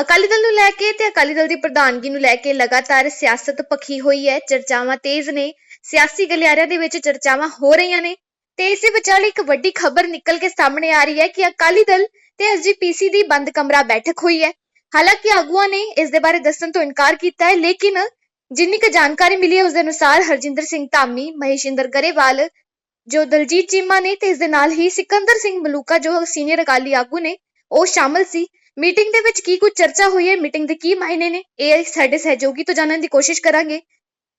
ਅਕਾਲੀ ਦਲ ਨੂੰ ਲੈ ਕੇ ਤੇ ਅਕਾਲੀ ਦਲ ਦੀ ਪ੍ਰਧਾਨਗੀ ਨੂੰ ਲੈ ਕੇ ਲਗਾਤਾਰ ਸਿਆਸਤ ਪੱਖੀ ਹੋਈ ਹੈ, ਚਰਚਾਵਾਂ ਤੇਜ਼ ਨੇ, ਸਿਆਸੀ ਗਲਿਆਰਿਆਂ ਦੇ ਵਿੱਚ ਚਰਚਾਵਾਂ ਹੋ ਰਹੀਆਂ ਨੇ ਤੇ ਇਸੇ ਵਿਚਾਲੇ ਇੱਕ ਵੱਡੀ ਖਬਰ ਨਿਕਲ ਕੇ ਸਾਹਮਣੇ ਆ ਰਹੀ ਹੈ ਕਿ ਅਕਾਲੀ ਦਲ ਤੇ ਐਸਜੀਪੀਸੀ ਦੀ ਬੰਦ ਕਮਰਾ ਬੈਠਕ ਹੋਈ ਹੈ। ਹਾਲਾਂਕਿ ਆਗੂਆਂ ਨੇ ਇਸ ਦੇ ਬਾਰੇ ਦੱਸਣ ਤੋਂ ਇਨਕਾਰ ਕੀਤਾ ਹੈ, ਲੇਕਿਨ ਜਿੰਨੀ ਕੁ ਜਾਣਕਾਰੀ ਮਿਲੀ ਹੈ ਉਸ ਦੇ ਅਨੁਸਾਰ ਹਰਜਿੰਦਰ ਸਿੰਘ ਧਾਮੀ, ਮਹੇਸ਼ਿੰਦਰ ਗਰੇਵਾਲ, ਜੋ ਦਲਜੀਤ ਚੀਮਾ ਨੇ ਤੇ ਇਸ ਦੇ ਨਾਲ ਹੀ ਸਿਕੰਦਰ ਸਿੰਘ ਮਲੂਕਾ, ਜੋ ਸੀਨੀਅਰ ਅਕਾਲੀ ਆਗੂ ਨੇ, ਉਹ ਸ਼ਾਮਲ ਸੀ। ਮੀਟਿੰਗ ਦੇ ਵਿੱਚ ਕੀ ਕੁਝ ਚਰਚਾ ਹੋਈ ਹੈ? ਮੀਟਿੰਗ ਦੇ ਕੀ ਮਾਇਨੇ ਨੇ? ਇਹ ਸਾਡੇ ਸਹਿਯੋਗੀ ਤੋਂ ਜਾਣਨ ਦੀ ਕੋਸ਼ਿਸ਼ ਕਰਾਂਗੇ।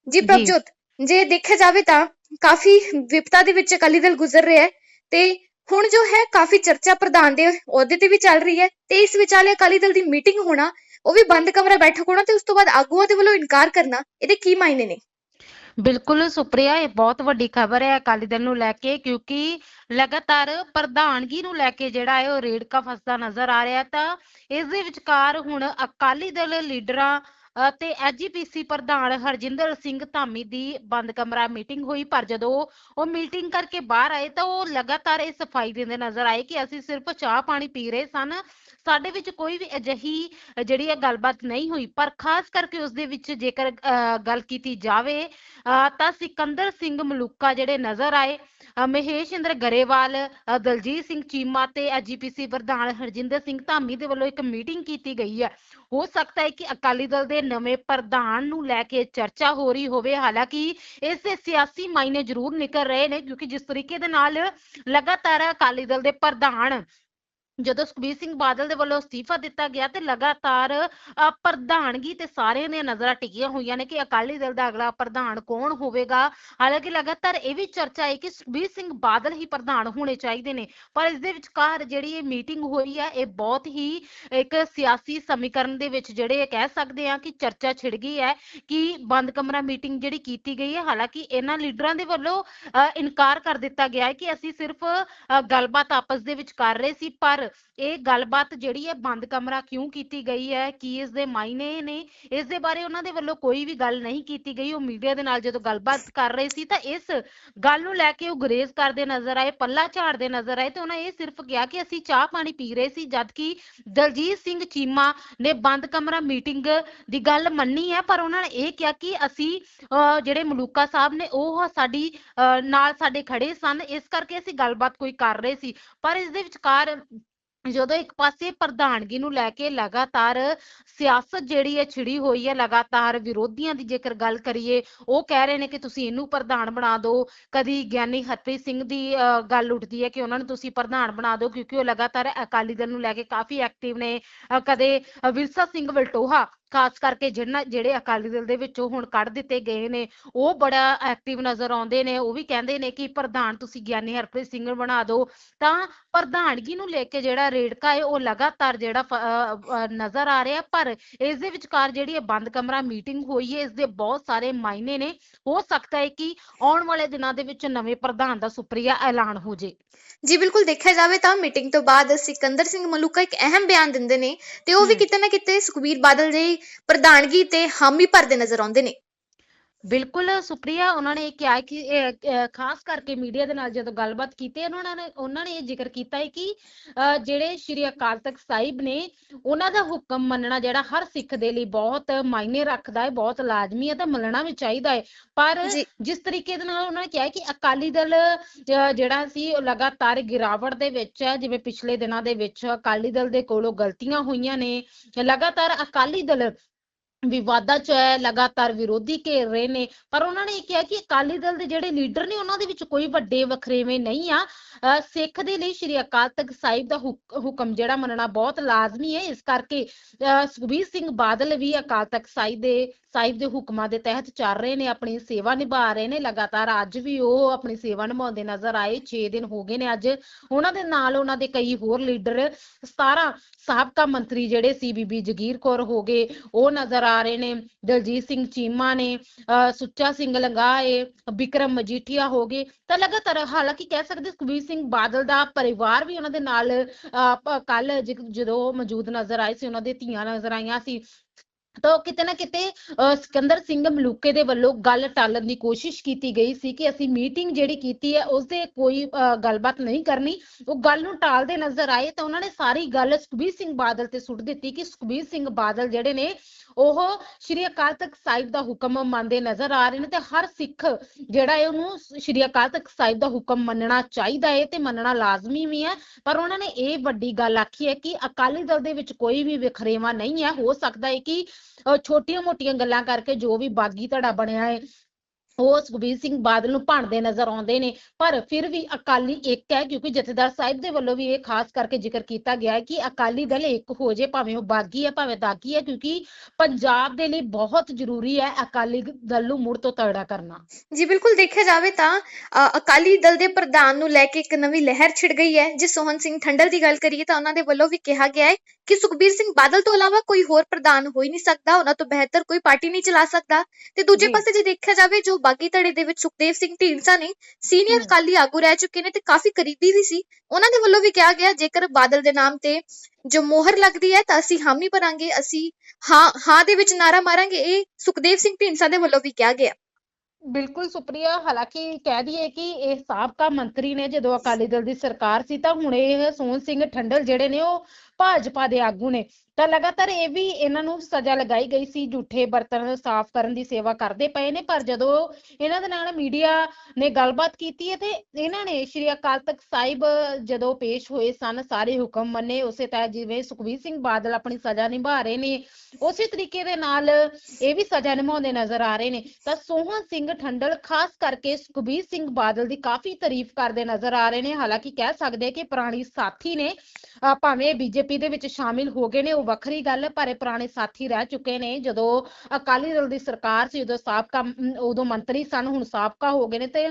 ਜੀ ਪ੍ਰਭਜੋਤ ਜੇ ਦੇਖਿਆ ਜਾਵੇ ਤਾਂ ਕਾਫੀ ਵਿਪਤਾ ਦੇ ਵਿੱਚ ਅਕਾਲੀ ਦਲ ਗੁਜ਼ਰ ਰਿਹਾ ਹੈ ਤੇ ਹੁਣ ਜੋ ਹੈ ਕਾਫੀ ਚਰਚਾ ਪ੍ਰਧਾਨ ਦੇ ਅਹੁਦੇ ਤੇ ਵੀ ਚੱਲ ਰਹੀ ਹੈ ਤੇ ਇਸ ਵਿਚਾਲੇ ਅਕਾਲੀ ਦਲ ਦੀ ਮੀਟਿੰਗ ਹੋਣਾ ਉਹ ਵੀ ਬੰਦ ਕਮਰਾ ਬੈਠਕ ਹੋਣਾ ਤੇ ਉਸ ਤੋਂ ਬਾਅਦ ਆਗੂਆਂ ਦੇ ਵੱਲੋਂ ਇਨਕਾਰ ਕਰਨਾ ਇਹਦੇ ਕੀ ਮਾਇਨੇ ਨੇ? ਬਿਲਕੁਲ ਸੁਪ੍ਰਿਆ, ਇਹ ਬਹੁਤ ਵੱਡੀ ਖਬਰ ਹੈ ਅਕਾਲੀ ਦਲ ਨੂੰ ਲੈ ਕੇ, ਕਿਉਂਕਿ ਲਗਾਤਾਰ ਪ੍ਰਧਾਨਗੀ ਨੂੰ ਲੈ ਕੇ ਜਿਹੜਾ ਹੈ ਉਹ ਰੇੜਕਾ ਫਸਦਾ ਨਜ਼ਰ ਆ ਰਿਹਾ ਤਾਂ ਇਸ ਦੇ ਵਿਚਕਾਰ ਹੁਣ ਅਕਾਲੀ ਦਲ ਲੀਡਰਾਂ ਤੇ ਐਜੀਪੀਸੀ ਪ੍ਰਧਾਨ ਹਰਜਿੰਦਰ ਸਿੰਘ ਧਾਮੀ ਦੀ ਬੰਦ ਕਮਰਾ ਮੀਟਿੰਗ ਹੋਈ, ਪਰ ਜਦੋਂ ਉਹ ਮੀਟਿੰਗ ਕਰਕੇ ਬਾਹਰ ਆਏ ਤਾਂ ਉਹ ਲਗਾਤਾਰ ਇਹ ਸਫ਼ਾਈ ਦਿੰਦੇ ਨਜ਼ਰ ਆਏ ਕਿ ਅਸੀਂ ਸਿਰਫ ਚਾਹ ਪਾਣੀ ਪੀ ਰਹੇ ਸਨ। ਸਾਡੇ ਵਿੱਚ ਕੋਈ ਵੀ ਅਜਿਹੀ ਜਿਹੜੀ ਹੈ ਗੱਲਬਾਤ ਨਹੀਂ ਹੋਈ, ਪਰ ਖਾਸ ਕਰਕੇ ਉਸ ਦੇ ਵਿੱਚ ਜੇਕਰ ਗੱਲ ਕੀਤੀ ਜਾਵੇ ਤਾਂ ਸਿਕੰਦਰ ਸਿੰਘ ਮਲੂਕਾ ਜਿਹੜੇ ਨਜ਼ਰ ਆਏ ਮਹੇਸ਼ ਇੰਦਰ ਗਰੇਵਾਲ ਦਲਜੀਤ ਸਿੰਘ ਚੀਮਾ ਤੇ ਐਜੀਪੀਸੀ ਪ੍ਰਧਾਨ ਹਰਜਿੰਦਰ ਸਿੰਘ ਧਾਮੀ ਦੇ ਵੱਲੋਂ ਇੱਕ ਮੀਟਿੰਗ ਕੀਤੀ ਗਈ ਹੈ। ਹੋ ਸਕਦਾ ਹੈ ਕਿ ਅਕਾਲੀ ਦਲ ਦੇ ਨਵੇਂ ਪ੍ਰਧਾਨ ਨੂੰ ਲੈ ਕੇ ਚਰਚਾ ਹੋ ਰਹੀ ਹੋਵੇ, ਹਾਲਾਂਕਿ ਇਸ ਦੇ ਸਿਆਸੀ ਮਾਇਨੇ ਜ਼ਰੂਰ ਨਿਕਲ ਰਹੇ ਨੇ ਕਿਉਂਕਿ ਜਿਸ ਤਰੀਕੇ ਦੇ ਨਾਲ ਲਗਾਤਾਰ ਅਕਾਲੀ ਦਲ ਦੇ ਪ੍ਰਧਾਨ ਜਦੋਂ ਸੁਖਬੀਰ ਸਿੰਘ ਬਾਦਲ ਦੇ ਵੱਲੋਂ ਅਸਤੀਫਾ ਦਿੱਤਾ ਗਿਆ ਤੇ ਲਗਾਤਾਰ ਪ੍ਰਧਾਨਗੀ ਤੇ ਸਾਰਿਆਂ ਦੀਆਂ ਨਜ਼ਰਾਂ ਟਿਕੀਆਂ ਹੋਈਆਂ ਨੇ ਕਿ ਅਕਾਲੀ ਦਲ ਦਾ ਅਗਲਾ ਪ੍ਰਧਾਨ ਕੌਣ ਹੋਵੇਗਾ? ਹਾਲਾਂਕਿ ਲਗਾਤਾਰ ਇਹ ਵੀ ਚਰਚਾ ਹੈ ਕਿ ਸੁਖਬੀਰ ਸਿੰਘ ਬਾਦਲ ਹੀ ਪ੍ਰਧਾਨ ਹੋਣੇ ਚਾਹੀਦੇ ਨੇ, ਪਰ ਇਸ ਦੇ ਵਿਚਕਾਰ ਜਿਹੜੀ ਇਹ ਮੀਟਿੰਗ ਹੋਈ ਹੈ ਇਹ ਬਹੁਤ ਹੀ ਇੱਕ ਸਿਆਸੀ ਸਮੀਕਰਨ ਦੇ ਵਿੱਚ ਜਿਹੜੇ ਕਹਿ ਸਕਦੇ ਆ ਕਿ ਚਰਚਾ ਛਿੜ ਗਈ ਹੈ ਕਿ ਬੰਦ ਕਮਰਾ ਮੀਟਿੰਗ ਜਿਹੜੀ ਕੀਤੀ ਗਈ ਹੈ, ਹਾਲਾਂਕਿ ਇਹਨਾਂ ਲੀਡਰਾਂ ਦੇ ਵੱਲੋਂ ਇਨਕਾਰ ਕਰ ਦਿੱਤਾ ਗਿਆ ਹੈ ਕਿ ਅਸੀਂ ਸਿਰਫ ਗੱਲਬਾਤ ਆਪਸ ਦੇ ਵਿੱਚ ਕਰ ਰਹੇ ਸੀ, ਪਰ ਇਹ ਗੱਲਬਾਤ ਜਿਹੜੀ ਹੈ ਬੰਦ ਕਮਰਾ ਕਿਉਂ ਕੀਤੀ ਗਈ ਹੈ? ਕੀ ਇਸ ਦੇ ਮਾਇਨੇ ਨੇ? ਇਸ ਦੇ ਬਾਰੇ ਉਹਨਾਂ ਦੇ ਵੱਲੋਂ ਕੋਈ ਵੀ ਗੱਲ ਨਹੀਂ ਕੀਤੀ ਗਈ। ਉਹ ਮੀਡੀਆ ਦੇ ਨਾਲ ਜਦੋਂ ਗੱਲਬਾਤ ਕਰ ਰਹੇ ਸੀ ਤਾਂ ਇਸ ਗੱਲ ਨੂੰ ਲੈ ਕੇ ਉਹ ਗੁਰੇਜ਼ ਕਰਦੇ ਨਜ਼ਰ ਆਏ, ਪੱਲਾ ਝਾੜਦੇ ਨਜ਼ਰ ਆਏ ਤੇ ਉਹਨਾਂ ਇਹ ਸਿਰਫ ਕਿਹਾ ਕਿ ਅਸੀਂ ਚਾਹ ਪਾਣੀ ਪੀ ਰਹੇ ਸੀ, ਜਦਕਿ ਦਲਜੀਤ ਸਿੰਘ ਚੀਮਾ ਨੇ ਬੰਦ ਕਮਰਾ ਮੀਟਿੰਗ ਦੀ ਗੱਲ ਮੰਨੀ ਹੈ, ਪਰ ਉਹਨਾਂ ਨੇ ਇਹ ਕਿਹਾ ਕਿ ਅਸੀਂ ਜਿਹੜੇ ਮਲੂਕਾ ਸਾਹਿਬ ਨੇ ਉਹ ਸਾਡੀ ਨਾਲ ਸਾਡੇ ਖੜੇ ਸਨ। ਇਸ ਕਰਕੇ ਅਸੀਂ ਗੱਲਬਾਤ ਕੋਈ ਕਰ ਰਹੇ ਸੀ। ਪਰ ਇਸ ਦੇ ਵਿਚਕਾਰ ਜਦੋਂ ਇੱਕ ਪਾਸੇ ਪ੍ਰਧਾਨਗੀ ਨੂੰ ਲੈ ਕੇ ਲਗਾਤਾਰ ਸਿਆਸਤ ਜਿਹੜੀ ਹੈ ਛਿੜੀ ਹੋਈ ਹੈ ਲਗਾਤਾਰ ਵਿਰੋਧੀਆਂ ਦੀ ਜੇਕਰ ਗੱਲ ਕਰੀਏ ਉਹ ਕਹਿ ਰਹੇ ਨੇ ਕਿ ਤੁਸੀਂ ਇਹਨੂੰ ਪ੍ਰਧਾਨ ਬਣਾ ਦਿਓ। ਕਦੀ ਗਿਆਨੀ ਹਰਪ੍ਰੀਤ ਸਿੰਘ ਦੀ ਅਹ, ਗੱਲ ਉੱਠਦੀ ਹੈ ਕਿ ਉਹਨਾਂ ਨੂੰ ਤੁਸੀਂ ਪ੍ਰਧਾਨ ਬਣਾ ਦਿਓ ਕਿਉਂਕਿ ਉਹ ਲਗਾਤਾਰ ਅਕਾਲੀ ਦਲ ਨੂੰ ਲੈ ਕੇ ਕਾਫੀ ਐਕਟਿਵ ਨੇ। ਕਦੇ ਵਿਰਸਾ ਸਿੰਘ ਵਲਟੋਹਾ ਖਾਸ ਕਰਕੇ ਜਿਹਨਾਂ ਜਿਹੜੇ ਅਕਾਲੀ ਦਲ ਦੇ ਵਿੱਚੋਂ ਹੁਣ ਕੱਢ ਦਿੱਤੇ ਗਏ ਨੇ ਉਹ ਬੜਾ ਐਕਟਿਵ ਨਜ਼ਰ ਆਉਂਦੇ ਨੇ ਉਹ ਵੀ ਕਹਿੰਦੇ ਨੇ ਕਿ ਪ੍ਰਧਾਨ ਤੁਸੀਂ ਗਿਆਨੀ ਹਰਪ੍ਰੀਤ ਸਿੰਘ ਬਣਾ ਦਿਓ ਤਾਂ ਪ੍ਰਧਾਨਗੀ ਨੂੰ ਲੈ ਕੇ ਜਿਹੜਾ ਰੇੜਕਾ ਹੈ ਉਹ ਲਗਾਤਾਰ ਜਿਹੜਾ ਨਜ਼ਰ ਆ ਰਿਹਾ ਪਰ ਇਸ ਦੇ ਵਿਚਕਾਰ ਜਿਹੜੀ ਇਹ ਬੰਦ ਕਮਰਾ ਮੀਟਿੰਗ ਹੋਈ ਹੈ ਇਸ ਦੇ ਬਹੁਤ ਸਾਰੇ ਮਾਇਨੇ ਨੇ। ਹੋ ਸਕਦਾ ਹੈ ਕਿ ਆਉਣ ਵਾਲੇ ਦਿਨਾਂ ਦੇ ਵਿੱਚ ਨਵੇਂ ਪ੍ਰਧਾਨ ਦਾ ਸੁਪਰੀਆ ਐਲਾਨ ਹੋ ਜੇ। ਜੀ ਬਿਲਕੁਲ ਦੇਖਿਆ ਜਾਵੇ ਤਾਂ ਮੀਟਿੰਗ ਤੋਂ ਬਾਅਦ ਸਿਕੰਦਰ ਸਿੰਘ ਮਲੂਕਾ ਇੱਕ ਅਹਿਮ ਬਿਆਨ ਦਿੰਦੇ ਨੇ ਤੇ ਉਹ ਵੀ। ਕਿਤੇ ਨਾ ਕਿਤੇ ਸੁਖਬੀਰ ਬਾਦਲ ਦੀ ਪ੍ਰਧਾਨਗੀ ਤੇ ਹਾਮੀ ਭਰਦੇ ਨਜ਼ਰ ਆਉਂਦੇ ਨੇ। ਬਿਲਕੁਲ ਸੁਪਰੀਆ ਉਹਨਾਂ ਨੇ ਇਹ ਕਿਹਾ ਕਿ ਖਾਸ ਕਰਕੇ ਮੀਡੀਆ ਦੇ ਨਾਲ ਜਦੋਂ ਗੱਲਬਾਤ ਕੀਤੀ ਉਹਨਾਂ ਨੇ ਉਹਨਾਂ ਨੇ ਇਹ ਜ਼ਿਕਰ ਕੀਤਾ ਹੈ ਕਿ ਜਿਹੜੇ ਸ਼੍ਰੀ ਅਕਾਲ ਤਖਤ ਸਾਹਿਬ ਨੇ ਉਹਨਾਂ ਦਾ ਹੁਕਮ ਮੰਨਣਾ ਜਿਹੜਾ ਹਰ ਸਿੱਖ ਦੇ ਲਈ ਬਹੁਤ ਮਾਇਨੇ ਰੱਖਦਾ ਹੈ ਬਹੁਤ ਲਾਜ਼ਮੀ ਹੈ ਤਾਂ ਮੰਨਣਾ ਵੀ ਚਾਹੀਦਾ ਹੈ। ਪਰ ਜਿਸ ਤਰੀਕੇ ਦੇ ਨਾਲ ਉਹਨਾਂ ਨੇ ਕਿਹਾ ਕਿ ਅਕਾਲੀ ਦਲ ਜਿਹੜਾ ਸੀ ਉਹ ਲਗਾਤਾਰ ਗਿਰਾਵਟ ਦੇ ਵਿੱਚ ਹੈ ਜਿਵੇਂ ਪਿਛਲੇ ਦਿਨਾਂ ਦੇ ਵਿੱਚ ਅਕਾਲੀ ਦਲ ਦੇ ਕੋਲੋਂ ਗਲਤੀਆਂ ਹੋਈਆਂ ਨੇ ਲਗਾਤਾਰ ਅਕਾਲੀ ਦਲ ਵਿਵਾਦਾਂ ਚ ਹੈ, ਲਗਾਤਾਰ ਵਿਰੋਧੀ ਘੇਰ ਰਹੇ ਨੇ। ਪਰ ਉਹਨਾਂ ਨੇ ਇਹ ਕਿਹਾ ਕਿ ਅਕਾਲੀ ਦਲ ਦੇ ਜਿਹੜੇ ਲੀਡਰ ਨੇ, ਉਹਨਾਂ ਦੇ ਵਿੱਚ ਕੋਈ ਵੱਡੇ ਵਖਰੇਵੇਂ ਨਹੀਂ ਆ। ਸਿੱਖ ਦੇ ਲਈ ਸ਼੍ਰੀ ਅਕਾਲ ਤਖਤ ਸਾਹਿਬ ਦਾ ਹੁਕਮ ਜਿਹੜਾ ਮੰਨਣਾ ਬਹੁਤ ਲਾਜ਼ਮੀ ਹੈ। ਇਸ ਕਰਕੇ ਸੁਖਬੀਰ ਸਿੰਘ ਬਾਦਲ ਵੀ ਅਕਾਲ ਤਖਤ ਸਾਹਿਬ ਦੇ ਸਾਹਿਬ ਦੇ ਹੁਕਮਾਂ ਦੇ ਤਹਿਤ ਚੱਲ ਰਹੇ ਨੇ, ਆਪਣੀ ਸੇਵਾ ਨਿਭਾ ਰਹੇ ਨੇ। ਲਗਾਤਾਰ ਅੱਜ ਵੀ ਉਹ ਆਪਣੀ ਸੇਵਾ ਨਿਭਾਉਂਦੇ ਨਜ਼ਰ ਆਏ। 6 ਦਿਨ ਹੋ ਗਏ ਨੇ ਅੱਜ। ਉਹਨਾਂ ਦੇ ਨਾਲ ਉਹਨਾਂ ਦੇ ਕਈ ਹੋਰ ਲੀਡਰ 17 ਸਾਬਕਾ ਮੰਤਰੀ ਜਿਹੜੇ ਸੀ ਬੀਬੀ ਜਗੀਰ ਕੌਰ ਹੋ ਗਏ, ਉਹ ਨਜ਼ਰ ਆ ਰਹੇ ਨੇ, ਦਲਜੀਤ ਸਿੰਘ ਚੀਮਾ ਨੇ, ਅਹ ਸੁੱਚਾ ਸਿੰਘ ਲੰਗਾਏ ਵਿਕਰਮ ਮਜੀਠੀਆ ਹੋ ਗਏ, ਤਾਂ ਲਗਾਤਾਰ ਹਾਲਾਂਕਿ ਕਹਿ ਸਕਦੇ ਸੁਖਬੀਰ ਸਿੰਘ ਬਾਦਲ ਦਾ ਪਰਿਵਾਰ ਵੀ ਉਹਨਾਂ ਦੇ ਨਾਲ ਕੱਲ ਜਦੋਂ ਮੌਜੂਦ ਨਜ਼ਰ ਆਏ ਸੀ, ਉਹਨਾਂ ਦੇ ਧੀਆਂ ਨਜ਼ਰ ਆਈਆਂ ਸੀ ਤਾਂ ਕਿਤੇ ਨਾ ਕਿਤੇ ਸਿਕੰਦਰ ਸਿੰਘ ਮਲੂਕੇ ਦੇ ਵੱਲੋਂ ਗੱਲ ਟਾਲਣ ਦੀ ਕੋਸ਼ਿਸ਼ ਕੀਤੀ ਗਈ ਸੀ ਕਿ ਅਸੀਂ ਮੀਟਿੰਗ ਜਿਹੜੀ ਕੀਤੀ ਹੈ ਉਸ ਦੇ ਕੋਈ ਗੱਲਬਾਤ ਨਹੀਂ ਕਰਨੀ। ਉਹ ਗੱਲ ਨੂੰ ਟਾਲਦੇ ਨਜ਼ਰ ਆਏ ਤਾਂ ਉਹਨਾਂ ਨੇ ਸਾਰੀ ਗੱਲ ਸੁਖਬੀਰ ਸਿੰਘ ਬਾਦਲ ਤੇ ਸੁੱਟ ਦਿੱਤੀ ਕਿ ਸੁਖਬੀਰ ਸਿੰਘ ਬਾਦਲ ਜਿਹੜੇ ਨੇ, ਉਹ ਸ਼੍ਰੀ ਅਕਾਲ ਤਖਤ ਸਾਹਿਬ ਦਾ ਹੁਕਮ ਮੰਨਦੇ ਨਜ਼ਰ ਆ ਰਹੇ ਨੇ ਤੇ ਹਰ ਸਿੱਖ ਜਿਹੜਾ ਹੈ, ਉਹਨੂੰ ਸ਼੍ਰੀ ਅਕਾਲ ਤਖਤ ਸਾਹਿਬ ਦਾ ਹੁਕਮ ਮੰਨਣਾ ਚਾਹੀਦਾ ਹੈ ਤੇ ਮੰਨਣਾ ਲਾਜ਼ਮੀ ਵੀ ਹੈ। ਪਰ ਉਹਨਾਂ ਨੇ ਇਹ ਵੱਡੀ ਗੱਲ ਆਖੀ ਹੈ ਕਿ ਅਕਾਲੀ ਦਲ ਦੇ ਵਿੱਚ ਕੋਈ ਵੀ ਵਿਖਰੇਵਾ ਨਹੀਂ ਹੈ। ਹੋ ਸਕਦਾ ਹੈ ਕਿ ਛੋਟੀਆਂ ਮੋਟੀਆਂ ਗੱਲਾਂ ਕਰਕੇ ਜੋ ਵੀ ਬਾਗੀ ਧੜਾ ਬਣਿਆ ਹੈ ਉਹ ਸੁਖਬੀਰ ਸਿੰਘ ਬਾਦਲ ਨੂੰ ਭਣਦੇ ਨਜ਼ਰ ਆਉਂਦੇ ਨੇ ਪਰ ਫਿਰ ਵੀ ਅਕਾਲੀ ਇੱਕ ਹੈ ਕਿਉਂਕਿ ਜਥੇਦਾਰ ਸਾਹਿਬ ਦੇ ਵੱਲੋਂ ਵੀ ਇਹ ਖਾਸ ਕਰਕੇ ਜ਼ਿਕਰ ਕੀਤਾ ਗਿਆ ਹੈ ਕਿ ਅਕਾਲੀ ਦਲ ਇੱਕ ਹੋ ਜੇ ਭਾਵੇਂ ਉਹ ਬਾਗੀ ਹੈ ਭਾਵੇਂ ਦਾਗੀ ਹੈ ਕਿਉਂਕਿ ਪੰਜਾਬ ਦੇ ਲਈ ਬਹੁਤ ਜ਼ਰੂਰੀ ਹੈ ਅਕਾਲੀ ਦਲ ਨੂੰ ਮੁੜ ਤੋਂ ਤਗੜਾ ਕਰਨਾ। ਜੀ ਬਿਲਕੁਲ ਦੇਖਿਆ ਜਾਵੇ ਤਾਂ ਅਕਾਲੀ ਦਲ ਦੇ ਪ੍ਰਧਾਨ ਨੂੰ ਲੈ ਕੇ ਇੱਕ ਨਵੀਂ ਲਹਿਰ ਛਿੜ ਗਈ ਹੈ। ਜੇ ਸੋਹਨ ਸਿੰਘ ਠੰਡਲ ਦੀ ਗੱਲ ਕਰੀਏ ਤਾਂ ਉਹਨਾਂ ਦੇ ਵੱਲੋਂ ਵੀ ਕਿਹਾ ਗਿਆ ਹੈ ਕਿ ਸੁਖਬੀਰ ਸਿੰਘ ਬਾਦਲ ਤੋਂ ਇਲਾਵਾ ਕੋਈ ਹੋਰ ਪ੍ਰਧਾਨ ਹੋ ਹੀ ਨਹੀਂ ਸਕਦਾ ਉਹਨਾਂ ਤੋਂ ਬਿਹਤਰ ਕੋਈ ਪਾਰਟੀ ਨਹੀਂ ਚਲਾ ਸਕਦਾ। ਤੇ ਦੂਜੇ। ਪਾਸੇ ਜੇ ਦੇਖਿਆ ਜਾਵੇ ਜੋ ਬਾਗੀ ਧੜੇ ਦੇ ਵਿੱਚ ਸੁਖਦੇਵ ਸਿੰਘ ਢੀਂਡਸਾ ਨੇ ਸੀਨੀਅਰ। ਅਕਾਲੀ ਆਗੂ ਰਹਿ ਚੁੱਕੇ ਨੇ ਤੇ ਕਾਫੀ ਕਰੀਬੀ ਵੀ ਸੀ। ਉਹਨਾਂ ਦੇ ਵੱਲੋਂ ਵੀ ਕਿਹਾ ਗਿਆ ਜੇਕਰ ਬਾਦਲ ਦੇ ਨਾਮ ਤੇ ਜੋ ਮੋਹਰ ਲੱਗਦੀ ਹੈ ਤਾਂ ਅਸੀਂ ਹਾਮੀ ਭਰਾਂਗੇ ਅਸੀਂ ਹਾਂ ਹਾਂ ਦੇ ਵਿੱਚ ਨਾਰਾ ਮਾਰਾਂਗੇ ਇਹ ਸੁਖਦੇਵ ਸਿੰਘ ਢੀਂਡਸਾ ਦੇ ਵੱਲੋਂ ਵੀ ਕਿਹਾ ਗਿਆ। ਬਿਲਕੁਲ ਸੁਪਰੀਆ ਹਾਲਾਂਕਿ ਕਹਿ ਦਈਏ ਕਿ ਇਹ ਸਾਬਕਾ ਮੰਤਰੀ ਨੇ ਜਦੋਂ ਅਕਾਲੀ ਦਲ ਦੀ ਸਰਕਾਰ ਸੀ ਤਾਂ ਹੁਣ ਇਹ ਸੋਹਣ ਸਿੰਘ ਠੰਡਲ ਜਿਹੜੇ ਨੇ ਉਹ ਭਾਜਪਾ ਦੇ ਆਗੂ ਨੇ। ਤਾਂ ਲਗਾਤਾਰ ਇਹ ਵੀ ਇਹਨਾਂ ਨੂੰ ਸਜ਼ਾ ਲਗਾਈ ਗਈ ਸੀ ਝੂਠੇ ਬਰਤਨ ਸਾਫ਼ ਕਰਨ ਦੀ ਸੇਵਾ ਕਰਦੇ ਪਏ ਨੇ, ਪਰ ਜਦੋਂ ਇਹਨਾਂ ਦੇ ਨਾਲ ਮੀਡੀਆ ਨੇ ਗੱਲਬਾਤ ਕੀਤੀ ਤੇ ਇਹਨਾਂ ਨੇ ਸ਼੍ਰੀ ਅਕਾਲ ਤਖਤ ਸਾਹਿਬ ਜਦੋਂ ਪੇਸ਼ ਹੋਏ ਸਨ, ਸਾਰੇ ਹੁਕਮ ਮੰਨੇ, ਉਸੇ ਤਰ੍ਹਾਂ ਜਿਵੇਂ ਸੁਖਬੀਰ ਸਿੰਘ ਬਾਦਲ ਆਪਣੀ ਸਜ਼ਾ ਨਿਭਾ ਰਹੇ ਨੇ, ਉਸੇ ਤਰੀਕੇ ਦੇ ਨਾਲ ਇਹ ਵੀ ਸਜ਼ਾ ਨਿਭਾਉਂਦੇ ਨਜ਼ਰ ਆ ਰਹੇ ਨੇ। ਤਾਂ ਸੋਹਣ ਸਿੰਘ ਠੰਡਲ ਖਾਸ ਕਰਕੇ ਸੁਖਬੀਰ ਸਿੰਘ ਬਾਦਲ ਦੀ ਕਾਫੀ ਤਾਰੀਫ ਕਰਦੇ ਨਜ਼ਰ ਆ ਰਹੇ ਨੇ, ਹਾਲਾਂਕਿ ਕਹਿ ਸਕਦੇ ਕਿ ਪੁਰਾਣੀ ਸਾਥੀ ਨੇ ਭਾਵੇਂ ਬੀਜੇਪੀ ਦੇ ਵਿੱਚ ਸ਼ਾਮਿਲ ਹੋ ਗਏ ਨੇ, ਉਹ ਵੱਖਰੀ ਗੱਲ ਹੈ, ਪਰ ਇਹ ਪੁਰਾਣੇ ਸਾਥੀ ਰਹਿ ਚੁੱਕੇ ਨੇ। ਜਦੋਂ ਅਕਾਲੀ ਦਲ ਦੀ ਸਰਕਾਰ ਸੀ ਉਦੋਂ ਸਾਬਕਾ ਉਦੋਂ ਮੰਤਰੀ ਸਨ ਹੁਣ ਸਾਬਕਾ ਹੋ ਗਏ ਨੇ ਤੇ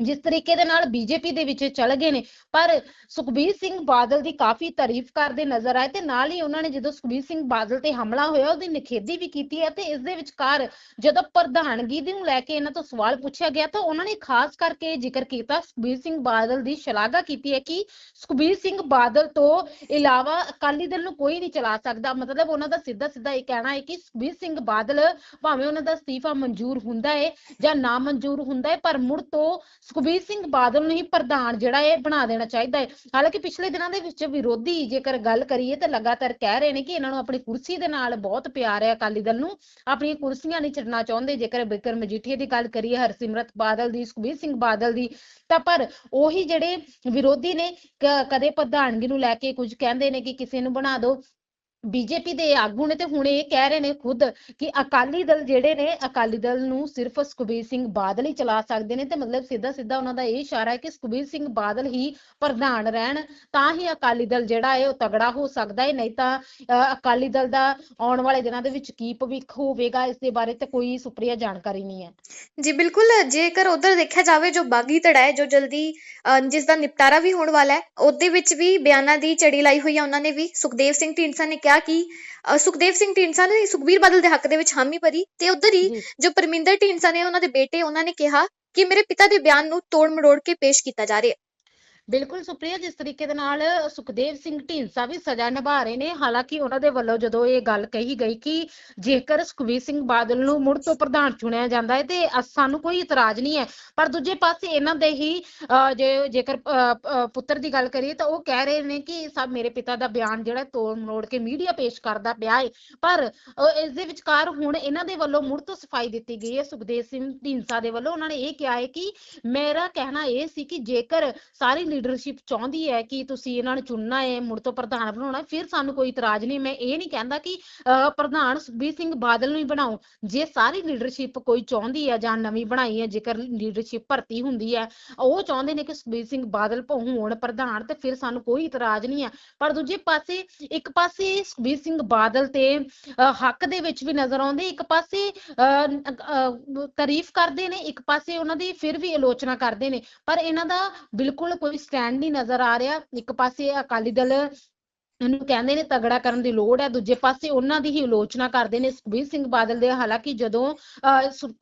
ਜਿਸ ਤਰੀਕੇ ਦੇ ਨਾਲ ਬੀਜੇਪੀ ਦੇ ਵਿੱਚ ਚਲ ਗਏ ਨੇ, ਪਰ ਸੁਖਬੀਰ ਸਿੰਘ ਬਾਦਲ ਦੀ ਕਾਫੀ ਤਾਰੀਫ ਕਰਦੇ ਨਜ਼ਰ ਆਏ ਤੇ ਨਾਲ ਹੀ ਉਹਨਾਂ ਨੇ ਜਦੋਂ ਸੁਖਬੀਰ ਸਿੰਘ ਬਾਦਲ ਤੇ ਹਮਲਾ ਹੋਇਆ, ਉਹਦੀ ਨਿਖੇਧੀ ਵੀ ਕੀਤੀ ਹੈ ਤੇ ਇਸ ਦੇ ਵਿਚਕਾਰ ਜਦੋਂ ਪ੍ਰਧਾਨਗੀ ਦੀ ਨੂੰ ਲੈ ਕੇ ਇਹਨਾਂ ਤੋਂ ਸਵਾਲ ਪੁੱਛਿਆ ਗਿਆ ਤਾਂ ਉਹਨਾਂ ਨੇ ਖਾਸ ਕਰਕੇ ਜ਼ਿਕਰ ਕੀਤਾ ਸੁਖਬੀਰ ਸਿੰਘ ਬਾਦਲ ਦੀ ਸ਼ਲਾਘਾ ਕੀਤੀ ਹੈ ਕਿ ਸੁਖਬੀਰ ਸਿੰਘ ਬਾਦਲ ਤੋਂ ਇਲਾਵਾ ਅਕਾਲੀ ਦਲ ਨੂੰ ਕੋਈ ਨਹੀਂ ਚਲਾ ਸਕਦਾ। ਮਤਲਬ ਉਹਨਾਂ ਦਾ ਸਿੱਧਾ ਸਿੱਧਾ ਇਹ ਕਹਿਣਾ ਹੈ ਕਿ ਸੁਖਬੀਰ ਸਿੰਘ ਬਾਦਲ ਭਾਵੇਂ ਉਹਨਾਂ ਦਾ ਅਸਤੀਫਾ ਮਨਜ਼ੂਰ ਹੁੰਦਾ ਹੈ ਜਾਂ ਨਾ ਮਨਜ਼ੂਰ ਹੁੰਦਾ ਹੈ, ਪਰ ਮੁੜ ਤੋਂ ਸੁਖਬੀਰ ਸਿੰਘ ਬਾਦਲ ਨੂੰ ਹੀ ਪ੍ਰਧਾਨ ਜਿਹੜਾ ਇਹ ਬਣਾ ਦੇਣਾ ਚਾਹੀਦਾ ਹੈ। ਹਾਲਾਂਕਿ ਪਿਛਲੇ ਦਿਨਾਂ ਦੇ ਵਿੱਚ ਵਿਰੋਧੀ ਜੇਕਰ ਗੱਲ ਕਰੀਏ ਤਾਂ ਲਗਾਤਾਰ ਕਹਿ ਰਹੇ ਨੇ ਕਿ ਇਹਨਾਂ ਨੂੰ ਆਪਣੀ ਕੁਰਸੀ ਦੇ ਨਾਲ ਬਹੁਤ ਪਿਆਰ ਹੈ ਅਕਾਲੀ ਦਲ ਨੂੰ। ਆਪਣੀਆਂ ਕੁਰਸੀਆਂ ਨਹੀਂ ਛੱਡਣਾ ਚਾਹੁੰਦੇ। ਜੇਕਰ ਬਿਕਰਮ ਮਜੀਠੀਆ ਦੀ ਗੱਲ ਕਰੀਏ, ਹਰਸਿਮਰਤ ਬਾਦਲ ਦੀ, ਸੁਖਬੀਰ ਸਿੰਘ ਬਾਦਲ ਦੀ, ਤਾਂ ਪਰ ਉਹੀ ਜਿਹੜੇ ਵਿਰੋਧੀ ਨੇ ਕਦੇ ਪ੍ਰਧਾਨਗੀ ਨੂੰ ਲੈ ਕੇ ਕੁਝ ਕਹਿੰਦੇ ਨੇ ਕਿ ਕਿਸੇ ਨੂੰ ਬਣਾ ਦਿਓ। ਬੀਜੇਪੀ ਦੇ ਆਗੂ ਨੇ ਤੇ ਹੁਣ ਇਹ ਕਹਿ ਰਹੇ ਨੇ ਖੁਦ ਕਿ ਅਕਾਲੀ ਦਲ ਜਿਹੜੇ ਨੇ ਅਕਾਲੀ ਦਲ ਨੂੰ ਸਿਰਫ ਸੁਖਬੀਰ ਸਿੰਘ ਬਾਦਲ ਹੀ ਚਲਾ ਸਕਦੇ ਨੇ ਤੇ ਮਤਲਬ ਸਿੱਧਾ ਸਿੱਧਾ ਉਹਨਾਂ ਦਾ ਇਹ ਇਸ਼ਾਰਾ ਹੈ ਕਿ ਸੁਖਬੀਰ ਸਿੰਘ ਬਾਦਲ ਹੀ ਪ੍ਰਧਾਨ ਰਹਿਣ ਤਾਂ ਹੀ ਅਕਾਲੀ ਦਲ ਜਿਹੜਾ ਹੈ ਉਹ ਤਗੜਾ ਹੋ ਸਕਦਾ ਹੈ ਨਹੀਂ ਤਾਂ ਅਕਾਲੀ ਦਲ ਦਾ ਆਉਣ ਵਾਲੇ ਦਿਨਾਂ ਦੇ ਵਿੱਚ ਕੀ ਭਵਿੱਖ ਹੋਵੇਗਾ ਇਸ ਦੇ ਬਾਰੇ ਤੇ ਕੋਈ ਸੁਪਰੀਆ ਜਾਣਕਾਰੀ ਨਹੀਂ ਹੈ। ਜੀ ਬਿਲਕੁਲ ਜੇਕਰ ਉਧਰ ਦੇਖਿਆ ਜਾਵੇ ਜੋ ਬਾਗੀ ਧੜਾ ਹੈ ਜੋ ਜਲਦੀ ਅ, ਜਿਸ ਦਾ ਨਿਪਟਾਰਾ ਵੀ ਹੋਣ ਵਾਲਾ ਹੈ ਉਹਦੇ ਵਿੱਚ ਵੀ ਬਿਆਨਾਂ ਦੀ ਚੜੀ ਲਾਈ ਹੋਈ ਹੈ ਉਹਨਾਂ ਨੇ ਵੀ ਸੁਖਦੇਵ ਸਿੰਘ ਢੀਂਡਸਾ ਨੇ ਕਿਹਾ ਕਿ ਅ, ਸੁਖਦੇਵ ਸਿੰਘ ਢੀਂਡਸਾ ਨੇ ਸੁਖਬੀਰ ਬਾਦਲ ਦੇ ਹੱਕ ਦੇ ਵਿੱਚ ਹਾਮੀ ਭਰੀ ਤੇ ਉਧਰ ਹੀ ਜੀ। ਜੋ ਪਰਮਿੰਦਰ ਢੀਂਡਸਾ ਨੇ ਉਹਨਾਂ ਦੇ ਬੇਟੇ ਉਹਨਾਂ ਨੇ ਕਿਹਾ ਕਿ ਮੇਰੇ ਪਿਤਾ ਦੇ ਬਿਆਨ ਨੂੰ ਤੋੜ ਮਰੋੜ ਕੇ ਪੇਸ਼ ਕੀਤਾ ਜਾ ਰਿਹਾ। ਹੈ ਬਿਲਕੁਲ ਸੁਪਰੀਆ ਜਿਸ ਤਰੀਕੇ ਦੇ ਨਾਲ ਸੁਖਦੇਵ ਸਿੰਘ ਢੀਂਡਸਾ ਵੀ ਸਜ਼ਾ ਨਿਭਾ ਰਹੇ ਨੇ ਹਾਲਾਂਕਿ ਉਹਨਾਂ ਦੇ ਵੱਲੋਂ ਜਦੋਂ ਇਹ ਗੱਲ ਕਹੀ ਗਈ ਕਿ ਜੇਕਰ ਸੁਖਬੀਰ ਸਿੰਘ ਬਾਦਲ ਨੂੰ ਮੁੜ ਤੋਂ ਪ੍ਰਧਾਨ ਚੁਣਿਆ ਜਾਂਦਾ ਹੈ ਤੇ ਅ- ਸਾਨੂੰ ਕੋਈ ਇਤਰਾਜ਼ ਨਹੀਂ ਹੈ ਪਰ ਦੂਜੇ ਪਾਸੇ ਇਹਨਾਂ ਦੇ ਹੀ ਅ, ਜੇ ਜੇਕਰ ਅ, ਅ, ਪੁੱਤਰ ਦੀ ਗੱਲ ਕਰੀਏ ਤਾਂ ਉਹ ਕਹਿ ਰਹੇ ਨੇ ਕਿ ਸਭ ਮੇਰੇ ਪਿਤਾ ਦਾ ਬਿਆਨ ਜਿਹੜਾ ਤੋੜ ਮੋੜ ਕੇ ਮੀਡੀਆ ਪੇਸ਼ ਕਰਦਾ ਪਿਆ ਹੈ ਪਰ ਅ, ਇਸ ਦੇ ਵਿਚਕਾਰ ਹੁਣ ਇਹਨਾਂ ਦੇ ਵੱਲੋਂ ਮੁੜ ਤੋਂ ਸਫ਼ਾਈ ਦਿੱਤੀ ਗਈ ਹੈ ਸੁਖਦੇਵ ਸਿੰਘ ਢੀਂਡਸਾ ਦੇ ਵੱਲੋਂ ਉਹਨਾਂ ਨੇ ਇਹ ਕਿਹਾ ਹੈ ਕਿ ਮੇਰਾ ਕਹਿਣਾ ਇਹ ਸੀ ਕਿ ਜੇਕਰ ਸਾਰੀ ਲੀਡਰਸ਼ਿਪ ਚਾਹੁੰਦੀ ਹੈ ਕਿ ਤੁਸੀਂ ਇਹਨਾਂ ਨੂੰ ਚੁਣਨਾ ਹੈ ਮੁੜ ਤੋਂ ਪ੍ਰਧਾਨ ਬਣਾਉਣਾ ਫਿਰ ਸਾਨੂੰ ਕੋਈ ਇਤਰਾਜ਼ ਨਹੀਂ। ਮੈਂ ਇਹ ਨਹੀਂ ਕਹਿੰਦਾ ਕਿ ਪ੍ਰਧਾਨ ਸੁਖਬੀਰ ਸਿੰਘ ਬਾਦਲ ਨੂੰ ਹੀ ਬਣਾਓ। ਜੇ ਸਾਰੀ ਲੀਡਰਸ਼ਿਪ ਕੋਈ ਚਾਹੁੰਦੀ ਹੈ ਜਾਂ ਨਵੀਂ ਬਣਾਈ ਹੈ ਜੇਕਰ ਲੀਡਰਸ਼ਿਪ ਭਰਤੀ ਹੁੰਦੀ ਹੈ ਉਹ ਚਾਹੁੰਦੇ ਨੇ ਕਿ ਸੁਖਬੀਰ ਸਿੰਘ ਬਾਦਲ ਹੋਣ ਪ੍ਰਧਾਨ ਤੇ ਫਿਰ ਸਾਨੂੰ ਕੋਈ ਇਤਰਾਜ਼ ਨਹੀਂ ਹੈ। ਪਰ ਦੂਜੇ ਪਾਸੇ ਇੱਕ ਪਾਸੇ ਸੁਖਬੀਰ ਸਿੰਘ ਬਾਦਲ ਤੇ ਹੱਕ ਦੇ ਵਿੱਚ ਵੀ ਨਜ਼ਰ ਆਉਂਦੇ ਇੱਕ ਪਾਸੇ ਅਹ, ਤਾਰੀਫ ਕਰਦੇ ਨੇ ਇੱਕ ਪਾਸੇ ਉਹਨਾਂ ਦੀ ਫਿਰ ਵੀ ਆਲੋਚਨਾ ਕਰਦੇ ਨੇ। ਪਰ ਇਹਨਾਂ ਦਾ ਬਿਲਕੁਲ ਕੋਈ ਸਟੈਂਡ ਨਹੀਂ ਨਜ਼ਰ ਆ ਰਿਹਾ। ਇੱਕ ਪਾਸੇ ਅਕਾਲੀ ਦਲ ਉਹਨੂੰ ਕਹਿੰਦੇ ਨੇ ਤਗੜਾ ਕਰਨ ਦੀ ਲੋੜ ਹੈ। ਦੂਜੇ ਪਾਸੇ ਉਹਨਾਂ ਦੀ ਹੀ ਆਲੋਚਨਾ ਕਰਦੇ ਨੇ ਸੁਖਬੀਰ ਸਿੰਘ ਬਾਦਲ ਦੇ। ਹਾਲਾਂਕਿ ਜਦੋਂ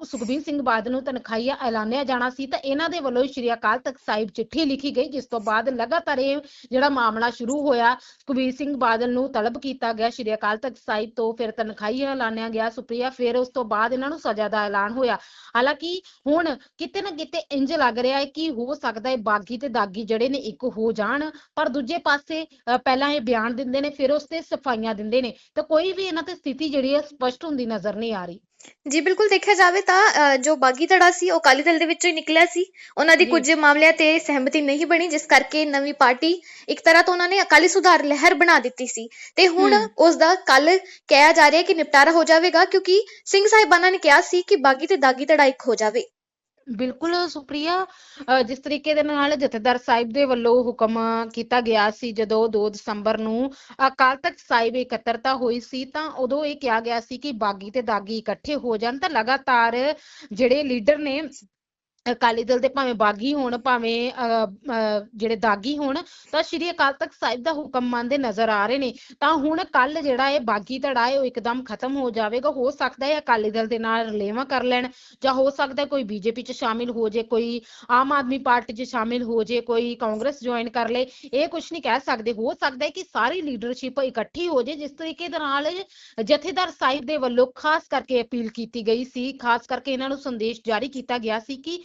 ਸੁਖਬੀਰ ਸਿੰਘ ਬਾਦਲ ਨੂੰ ਤਨਖਾਹੀਆ ਐਲਾਨਿਆ ਜਾਣਾ ਸੀ ਤਾਂ ਇਹਨਾਂ ਦੇ ਵੱਲੋਂ ਸ਼੍ਰੀ ਅਕਾਲ ਤਖਤ ਸਾਹਿਬ ਚਿੱਠੀ ਲਿਖੀ ਗਈ, ਜਿਸ ਤੋਂ ਬਾਅਦ ਲਗਾਤਾਰ ਇਹ ਜਿਹੜਾ ਮਾਮਲਾ ਸ਼ੁਰੂ ਹੋਇਆ, ਸੁਖਬੀਰ ਸਿੰਘ ਬਾਦਲ ਨੂੰ ਤਲਬ ਕੀਤਾ ਗਿਆ। ਸ਼੍ਰੀ ਅਕਾਲ ਤਖਤ ਸਾਹਿਬ ਤੋਂ ਫਿਰ ਤਨਖਾਹੀਆ ਐਲਾਨਿਆ ਗਿਆ। ਸੁਪਰੀਆ ਫਿਰ ਉਸ ਤੋਂ ਬਾਅਦ ਇਹਨਾਂ ਨੂੰ ਸਜ਼ਾ ਦਾ ਐਲਾਨ ਹੋਇਆ। ਹਾਲਾਂਕਿ ਹੁਣ ਕਿਤੇ ਨਾ ਕਿਤੇ ਇੰਜ ਲੱਗ ਰਿਹਾ ਹੈ ਕਿ ਹੋ ਸਕਦਾ ਹੈ ਬਾਗੀ ਤੇ ਦਾਗੀ ਜਿਹੜੇ ਨੇ ਇੱਕ ਹੋ ਜਾਣ। ਪਰ ਦੂਜੇ ਪਾਸੇ ਪਹਿਲਾਂ ਇਹ ਬਿਆਨ ਦਿੰਦੇ ਨੇ ਫਿਰ ਉਸ ਤੇ ਸਫਾਈਆਂ ਦਿੰਦੇ ਨੇ। ਤਾਂ ਕੋਈ ਵੀ ਇਹਨਾਂ ਤੇ ਸਥਿਤੀ ਜਿਹੜੀ ਹੈ ਸਪਸ਼ਟ ਹੁੰਦੀ ਨਜ਼ਰ ਨਹੀਂ ਆ ਰਹੀ। ਜੀ ਬਿਲਕੁਲ ਦੇਖਿਆ ਜਾਵੇ ਤਾਂ ਜੋ ਬਾਗੀ ਧੜਾ ਸੀ ਉਹ ਅਕਾਲੀ ਦਲ ਦੇ ਵਿੱਚੋਂ ਹੀ ਨਿਕਲਿਆ ਸੀ। ਉਹਨਾਂ ਦੀ। ਕੁਝ ਮਾਮਲਿਆਂ ਤੇ ਸਹਿਮਤੀ ਨਹੀਂ ਬਣੀ ਜਿਸ ਕਰਕੇ ਨਵੀਂ ਪਾਰਟੀ ਇੱਕ ਤਰ੍ਹਾਂ ਤੋਂ ਉਹਨਾਂ ਨੇ ਅਕਾਲੀ ਸੁਧਾਰ ਲਹਿਰ ਬਣਾ ਦਿੱਤੀ ਸੀ। ਤੇ ਹੁਣ। ਉਸ ਦਾ ਕੱਲ ਕਿਹਾ ਜਾ ਰਿਹਾ ਕਿ ਨਿਪਟਾਰਾ ਹੋ ਜਾਵੇਗਾ ਕਿਉਂਕਿ ਸਿੰਘ ਸਾਹਿਬਾਨਾਂ ਨੇ ਕਿਹਾ ਸੀ ਕਿ ਬਾਗੀ ਤੇ ਦਾਗੀ ਧੜਾ ਇੱਕ ਹੋ ਜਾਵੇ। ਬਿਲਕੁਲ ਸੁਪਰੀਆ ਜਿਸ ਤਰੀਕੇ ਦੇ ਨਾਲ ਜਥੇਦਾਰ ਸਾਹਿਬ ਦੇ ਵੱਲੋਂ ਹੁਕਮ ਕੀਤਾ ਗਿਆ ਸੀ, ਜਦੋਂ 2 ਦਸੰਬਰ ਨੂੰ ਅਕਾਲ ਤਖਤ ਸਾਹਿਬ ਇਕੱਤਰਤਾ ਹੋਈ ਸੀ, ਤਾਂ ਉਦੋਂ ਇਹ ਕਿਹਾ ਗਿਆ ਸੀ ਕਿ ਬਾਗੀ ਤੇ ਦਾਗੀ ਇਕੱਠੇ ਹੋ ਜਾਣ, ਤਾਂ ਲਗਾਤਾਰ ਜਿਹੜੇ ਲੀਡਰ ਨੇ ਅਕਾਲੀ ਦਲ ਦੇ ਭਾਵੇਂ ਬਾਗੀ ਹੋਣ, ਭਾਵੇਂ ਜਿਹੜੇ ਦਾਗੀ ਹੋਣ, ਤਾਂ ਸ਼੍ਰੀ ਅਕਾਲ ਤਖਤ ਸਾਹਿਬ ਦਾ ਹੁਕਮ ਮੰਨਦੇ ਨਜ਼ਰ ਆ ਰਹੇ ਨੇ। ਤਾਂ ਹੁਣ ਕੱਲ ਜਿਹੜਾ ਇਹ ਬਾਗੀ ਧੜਾ ਹੈ, ਉਹ ਇੱਕਦਮ ਖਤਮ ਹੋ ਜਾਵੇਗਾ। ਹੋ ਸਕਦਾ ਹੈ ਅਕਾਲੀ ਦਲ ਦੇ ਨਾਲ ਰਲੇਵਾਂ ਕਰ ਲੈਣ, ਜਾਂ ਹੋ ਸਕਦਾ ਕੋਈ ਬੀਜੇਪੀ 'ਚ ਸ਼ਾਮਿਲ ਹੋ ਜੇ, ਕੋਈ ਆਮ ਆਦਮੀ ਪਾਰਟੀ 'ਚ ਸ਼ਾਮਿਲ ਹੋ ਜੇ, ਕੋਈ ਕਾਂਗਰਸ ਜੁਆਇਨ ਕਰ ਲੇ। ਇਹ ਕੁਝ ਨਹੀਂ ਕਹਿ ਸਕਦੇ। ਹੋ ਸਕਦਾ ਹੈ ਕਿ ਸਾਰੀ ਲੀਡਰਸ਼ਿਪ ਇਕੱਠੀ ਹੋ ਜੇ, ਜਿਸ ਤਰੀਕੇ ਦੇ ਨਾਲ ਜਥੇਦਾਰ ਸਾਹਿਬ ਦੇ ਵੱਲੋਂ ਖਾਸ ਕਰਕੇ ਅਪੀਲ ਕੀਤੀ ਗਈ ਸੀ। ਖਾਸ ਕਰਕੇ ਇਹਨਾਂ ਨੂੰ ਸੰਦੇਸ਼ ਜਾਰੀ ਕੀਤਾ ਗਿਆ ਸੀ ਕਿ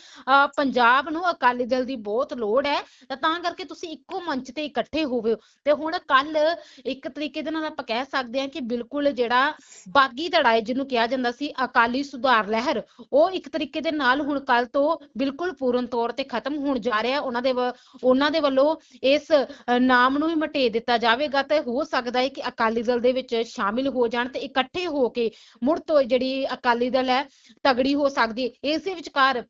ਪੰਜਾਬ ਨੂੰ ਅਕਾਲੀ ਦਲ ਦੀ ਬਹੁਤ ਲੋੜ ਹੈ, ਤਾਂ ਕਰਕੇ ਤੁਸੀਂ ਇੱਕੋ ਮੰਚ ਤੇ ਇਕੱਠੇ ਹੋਵੋ। ਤੇ ਹੁਣ ਕੱਲ ਇੱਕ ਤਰੀਕੇ ਦੇ ਨਾਲ ਆਪਾਂ ਕਹਿ ਸਕਦੇ ਹਾਂ ਕਿ ਬਿਲਕੁਲ ਜਿਹੜਾ ਬਾਗੀ ਧੜਾ ਹੈ, ਜਿਹਨੂੰ ਕਿਹਾ ਜਾਂਦਾ ਸੀ, ਅਕਾਲੀ ਸੁਧਾਰ ਲਹਿਰ, ਉਹ ਇੱਕ ਤਰੀਕੇ ਦੇ ਨਾਲ ਹੁਣ ਕੱਲ ਤੋਂ ਬਿਲਕੁਲ ਪੂਰਨ ਤੌਰ ਤੇ ਖਤਮ ਹੋਣ ਜਾ ਰਿਹਾ ਉਹਨਾਂ ਦੇ ਉਹਨਾਂ ਦੇ ਵੱਲੋਂ ਇਸ ਨਾਮ ਨੂੰ ਹੀ ਮਟੇ ਦਿੱਤਾ ਜਾਵੇਗਾ ਤੇ ਹੋ ਸਕਦਾ ਹੈ ਕਿ ਅਕਾਲੀ ਦਲ ਦੇ ਵਿੱਚ ਸ਼ਾਮਿਲ ਹੋ ਜਾਣ ਤੇ ਇਕੱਠੇ ਹੋ ਕੇ ਮੁੜ ਤੋਂ ਜਿਹੜੀ ਅਕਾਲੀ ਦਲ ਹੈ, ਤਗੜੀ ਹੋ ਸਕਦੀ ਹੈ। ਇਸੇ ਵਿਚਕਾਰ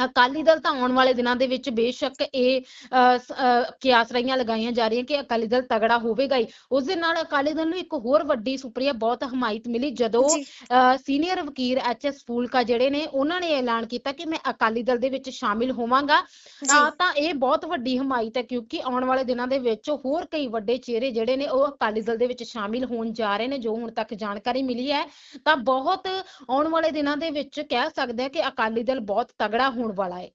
ਅਕਾਲੀ ਦਲ ਤਾਂ ਆਉਣ ਵਾਲੇ ਦਿਨਾਂ ਦੇ ਵਿੱਚ ਬੇਸ਼ੱਕ ਇਹ ਕਿਆਸ ਰਹੀਆਂ ਲਗਾਈਆਂ ਜਾ ਰਹੀਆਂ ਕਿ ਅਕਾਲੀ ਦਲ ਤਗੜਾ ਹੋਵੇਗਾ ਹੀ। ਉਸ ਦੇ ਨਾਲ ਅਕਾਲੀ ਦਲ ਨੂੰ ਇੱਕ ਹੋਰ ਵੱਡੀ ਸੁਪਰੀਆ ਬਹੁਤ ਹਮਾਇਤ ਮਿਲੀ ਜਦੋਂ ਸੀਨੀਅਰ ਵਕੀਲ ਐਚ ਐਸ ਫੂਲਕਾ ਜਿਹੜੇ ਨੇ ਉਹਨਾਂ ਨੇ ਐਲਾਨ ਕੀਤਾ ਕਿ ਮੈਂ ਅਕਾਲੀ ਦਲ ਦੇ ਵਿੱਚ ਸ਼ਾਮਿਲ ਹੋਵਾਂਗਾ। ਤਾਂ ਇਹ ਬਹੁਤ ਵੱਡੀ ਹਮਾਇਤ ਹੈ ਕਿਉਂਕਿ ਆਉਣ ਵਾਲੇ ਦਿਨਾਂ ਦੇ ਵਿੱਚ ਹੋਰ ਕਈ ਵੱਡੇ ਚਿਹਰੇ ਜਿਹੜੇ ਨੇ ਉਹ ਅਕਾਲੀ ਦਲ ਦੇ ਵਿੱਚ ਸ਼ਾਮਿਲ ਹੋਣ ਜਾ ਰਹੇ ਨੇ ਜੋ ਹੁਣ ਤੱਕ ਜਾਣਕਾਰੀ ਮਿਲੀ ਹੈ। ਤਾਂ ਬਹੁਤ ਆਉਣ ਵਾਲੇ ਦਿਨਾਂ ਦੇ ਵਿੱਚ ਕਹਿ ਸਕਦੇ ਆ ਕਿ ਅਕਾਲੀ ਦਲ ਬਹੁਤ ਤਗੜਾ ਹੋਣ ਵਾਲਾ ਹੈ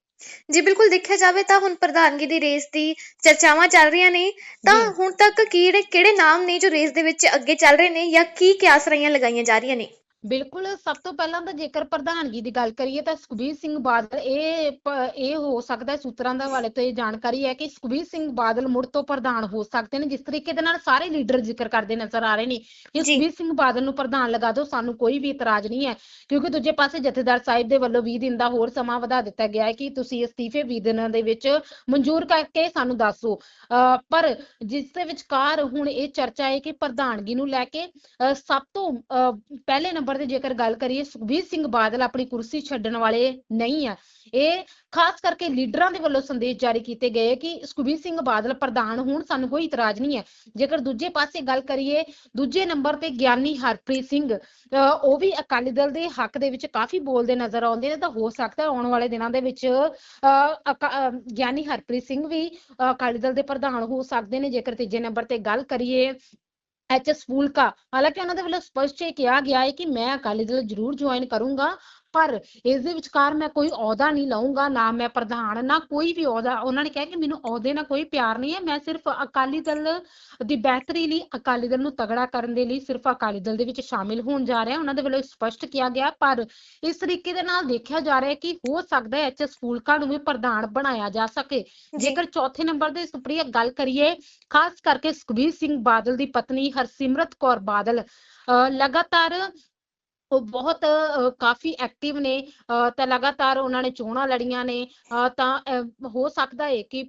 ਜੀ ਬਿਲਕੁਲ ਦੇਖਿਆ ਜਾਵੇ ਤਾਂ ਹੁਣ ਪ੍ਰਧਾਨਗੀ ਦੀ ਰੇਸ ਦੀ ਚਰਚਾਵਾਂ ਚੱਲ ਰਹੀਆਂ ਨੇ ਤਾਂ। ਹੁਣ ਤੱਕ ਕਿਹੜੇ ਕਿਹੜੇ ਨਾਮ ਨੇ ਜੋ ਰੇਸ ਦੇ ਵਿੱਚ ਅੱਗੇ ਚੱਲ ਰਹੇ ਨੇ ਜਾਂ ਕੀ ਕਿਆਸ ਰਹੀਆਂ ਲਗਾਈਆਂ ਜਾ ਰਹੀਆਂ ਨੇ ਬਿਲਕੁਲ ਸਭ ਤੋਂ ਪਹਿਲਾਂ ਤਾਂ ਜੇਕਰ ਪ੍ਰਧਾਨਗੀ ਦੀ ਗੱਲ ਕਰੀਏ ਤਾਂ ਸੁਖਬੀਰ ਸਿੰਘ ਬਾਦਲ ਇਹ ਪ- ਇਹ ਹੋ ਸਕਦਾ ਹੈ ਸੂਤਰਾਂ ਦੇ ਹਵਾਲੇ ਤੋਂ ਇਹ ਜਾਣਕਾਰੀ ਹੈ ਕਿ ਸੁਖਬੀਰ ਸਿੰਘ ਬਾਦਲ ਮੁੜ ਤੋਂ ਪ੍ਰਧਾਨ ਹੋ ਸਕਦੇ ਨੇ ਜਿਸ ਤਰੀਕੇ ਦੇ ਨਾਲ ਸਾਰੇ ਲੀਡਰ ਜ਼ਿਕਰ ਕਰਦੇ ਨਜ਼ਰ ਆ ਰਹੇ ਨੇ ਕਿ ਜੀ। ਸੁਖਬੀਰ ਸਿੰਘ ਬਾਦਲ ਨੂੰ ਪ੍ਰਧਾਨ ਲਗਾ ਦਿਓ ਸਾਨੂੰ ਕੋਈ ਵੀ ਇਤਰਾਜ਼ ਨਹੀਂ ਹੈ ਕਿਉਂਕਿ ਦੂਜੇ ਪਾਸੇ ਜਥੇਦਾਰ ਸਾਹਿਬ ਦੇ ਵੱਲੋਂ 20 ਦਿਨ ਦਾ ਹੋਰ ਸਮਾਂ ਵਧਾ ਦਿੱਤਾ ਗਿਆ ਹੈ ਕਿ ਤੁਸੀਂ ਅਸਤੀਫੇ 20 ਦਿਨਾਂ ਦੇ ਵਿੱਚ ਮਨਜ਼ੂਰ ਕਰਕੇ ਸਾਨੂੰ ਦੱਸੋ ਅਹ ਪਰ ਜਿਸ ਦੇ ਵਿਚਕਾਰ ਹੁਣ ਇਹ ਚਰਚਾ ਹੈ ਕਿ ਪ੍ਰਧਾਨਗੀ ਨੂੰ ਲੈ ਕੇ ਅਹ ਸਭ ਤੋਂ ਅਹ ਪਹਿਲੇ ਨੰਬਰ ਤੇ ਜੇਕਰ ਗੱਲ ਕਰੀਏ ਸੁਖਬੀਰ ਸਿੰਘ ਬਾਦਲ ਆਪਣੀ ਕੁਰਸੀ ਛੱਡਣ ਵਾਲੇ ਨਹੀਂ ਆ। ਇਹ ਖਾਸ ਕਰਕੇ ਲੀਡਰਾਂ ਦੇ ਵੱਲੋਂ ਸੰਦੇਸ਼ ਜਾਰੀ ਕੀਤੇ ਗਏ ਕਿ ਸੁਖਬੀਰ ਸਿੰਘ ਬਾਦਲ ਪ੍ਰਧਾਨ ਹੋਣ, ਸਾਨੂੰ ਕੋਈ ਇਤਰਾਜ਼ ਨਹੀਂ ਹੈ। ਜੇਕਰ ਦੂਜੇ ਪਾਸੇ ਗੱਲ ਕਰੀਏ, ਦੂਜੇ ਨੰਬਰ ਤੇ ਗਿਆਨੀ ਹਰਪ੍ਰੀਤ ਸਿੰਘ ਉਹ ਵੀ ਅਕਾਲੀ ਦਲ ਦੇ ਹੱਕ ਦੇ ਵਿੱਚ ਕਾਫੀ ਬੋਲਦੇ ਨਜ਼ਰ ਆਉਂਦੇ ਨੇ, ਤਾਂ ਹੋ ਸਕਦਾ ਆਉਣ ਵਾਲੇ ਦਿਨਾਂ ਦੇ ਵਿੱਚ, ਅਹ ਅਕਾ- ਗਿਆਨੀ ਹਰਪ੍ਰੀਤ ਸਿੰਘ ਵੀ ਅਕਾਲੀ ਦਲ ਦੇ ਪ੍ਰਧਾਨ ਹੋ ਸਕਦੇ ਨੇ। ਜੇਕਰ ਤੀਜੇ ਨੰਬਰ ਤੇ ਗੱਲ ਕਰੀਏ ਐਚ ਐਸ ਫੂਲਕਾ ਹਾਲਾਂਕਿ ਉਹਨਾਂ ਦੇ ਵੱਲੋਂ ਸਪਸ਼ਟ ਇਹ ਕਿਹਾ ਗਿਆ ਹੈ ਕਿ ਮੈਂ ਅਕਾਲੀ ਦਲ ਜ਼ਰੂਰ ਜੁਆਇਨ ਕਰੂੰਗਾ ਪਰ ਇਸ ਦੇ ਵਿਚਕਾਰ ਮੈਂ ਕੋਈ ਅਹੁਦਾ ਨਹੀਂ ਲਵਾਂਗਾ ਨਾ ਮੈਂ ਪ੍ਰਧਾਨ ਨਾ ਕੋਈ ਵੀ ਅਹੁਦਾ। ਉਹਨਾਂ ਨੇ ਕਿਹਾ ਕਿ ਮੈਨੂੰ ਅਹੁਦੇ ਨਾਲ ਕੋਈ ਪਿਆਰ ਨਹੀਂ ਹੈ। ਮੈਂ ਸਿਰਫ ਅਕਾਲੀ ਦਲ ਦੀ ਬਿਹਤਰੀ ਲਈ ਅਕਾਲੀ ਦਲ ਨੂੰ ਤਗੜਾ ਕਰਨ ਦੇ ਲਈ ਸਿਰਫ ਅਕਾਲੀ ਦਲ ਦੇ ਵਿੱਚ ਸ਼ਾਮਿਲ ਹੋਣ ਜਾ ਰਿਹਾ। ਉਹਨਾਂ ਦੇ ਵੱਲੋਂ ਸਪਸ਼ਟ ਕੀਤਾ ਗਿਆ ਪਰ ਇਸ ਤਰੀਕੇ ਦੇ ਨਾਲ ਦੇਖਿਆ ਜਾ ਰਿਹਾ ਕਿ ਹੋ ਸਕਦਾ ਹੈ ਐਚ ਐਸ ਫੂਲਕਾ ਨੂੰ ਵੀ ਪ੍ਰਧਾਨ ਬਣਾਇਆ ਜਾ ਸਕੇ। ਜੇਕਰ ਚੌਥੇ ਨੰਬਰ ਦੇ ਸੁਪਰੀਆ ਗੱਲ ਕਰੀਏ ਖਾਸ ਕਰਕੇ ਸੁਖਬੀਰ ਸਿੰਘ ਬਾਦਲ ਦੀ ਪਤਨੀ ਹਰਸਿਮਰਤ ਕੌਰ ਬਾਦਲ ਲਗਾਤਾਰ ਉਹ ਬਹੁਤ ਕਾਫੀ ਐਕਟਿਵ ਨੇ ਤਾਂ ਲਗਾਤਾਰ ਉਹਨਾਂ ਨੇ ਚੋਣਾਂ ਲੜੀਆਂ ਨੇ ਤਾਂ ਹੋ ਸਕਦਾ ਹੈ ਕਿ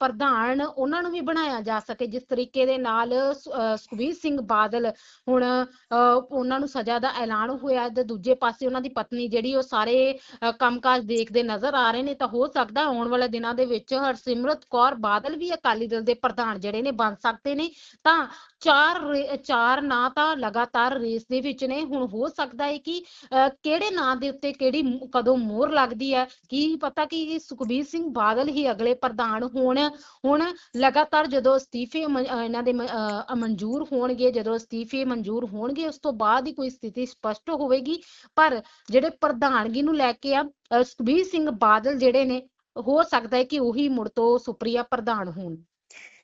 ਪ੍ਰਧਾਨ ਉਹਨਾਂ ਨੂੰ ਵੀ ਬਣਾਇਆ ਜਾ ਸਕੇ ਜਿਸ ਤਰੀਕੇ ਦੇ ਨਾਲ ਸੁਖਬੀਰ ਸਿੰਘ ਬਾਦਲ ਹੁਣ ਉਹਨਾਂ ਨੂੰ ਸਜ਼ਾ ਦਾ ਐਲਾਨ ਹੋਇਆ ਤੇ ਦੂਜੇ ਪਾਸੇ ਉਹਨਾਂ ਦੀ ਪਤਨੀ ਜਿਹੜੀ ਉਹ ਸਾਰੇ ਅਹ, ਕੰਮਕਾਜ ਦੇਖਦੇ ਨਜ਼ਰ ਆ ਰਹੇ ਨੇ ਤਾਂ ਹੋ ਸਕਦਾ ਆਉਣ ਵਾਲੇ ਦਿਨਾਂ ਦੇ ਵਿੱਚ ਹਰਸਿਮਰਤ ਕੌਰ ਬਾਦਲ ਵੀ ਅਕਾਲੀ ਦਲ ਦੇ ਪ੍ਰਧਾਨ ਜਿਹੜੇ ਨੇ ਬਣ ਸਕਦੇ ਨੇ ਤਾਂ ਚਾਰ ਚਾਰ ਨਾਂ ਤਾਂ ਲਗਾਤਾਰ ਰੇਸ ਦੇ ਵਿੱਚ ਨੇ ਹੁਣ ਹੋ ਸਕਦਾ ਸਕਦਾ ਹੈ ਕਿ ਕਿਹੜੇ ਨਾਂ ਦੇ ਉੱਤੇ ਕਿਹੜੀ ਕਦੋਂ ਮੋਹਰ ਲੱਗਦੀ ਹੈ? ਕੀ ਪਤਾ ਕਿ ਸੁਖਬੀਰ ਸਿੰਘ ਬਾਦਲ ਹੀ ਅਗਲੇ ਪ੍ਰਧਾਨ ਹੋਣ, ਹੁਣ। ਲਗਾਤਾਰ ਜਦੋਂ ਅਸਤੀਫੇ ਇਹਨਾਂ ਦੇ ਮਨਜ਼ੂਰ ਹੋਣਗੇ, ਜਦੋਂ ਅਸਤੀਫੇ ਮਨਜ਼ੂਰ ਹੋਣਗੇ, ਉਸ ਤੋਂ ਬਾਅਦ ਹੀ ਕੋਈ ਸਥਿਤੀ ਸਪਸ਼ਟ ਹੋਵੇਗੀ। ਪਰ ਜਿਹੜੇ ਪ੍ਰਧਾਨਗੀ ਨੂੰ ਲੈ ਕੇ ਆ ਸੁਖਬੀਰ ਸਿੰਘ ਬਾਦਲ ਜਿਹੜੇ ਨੇ, ਹੋ ਸਕਦਾ ਹੈ ਕਿ ਉਹੀ ਮੁੜ ਤੋਂ ਸੁਪਰੀਆ ਪ੍ਰਧਾਨ ਹੋਣ।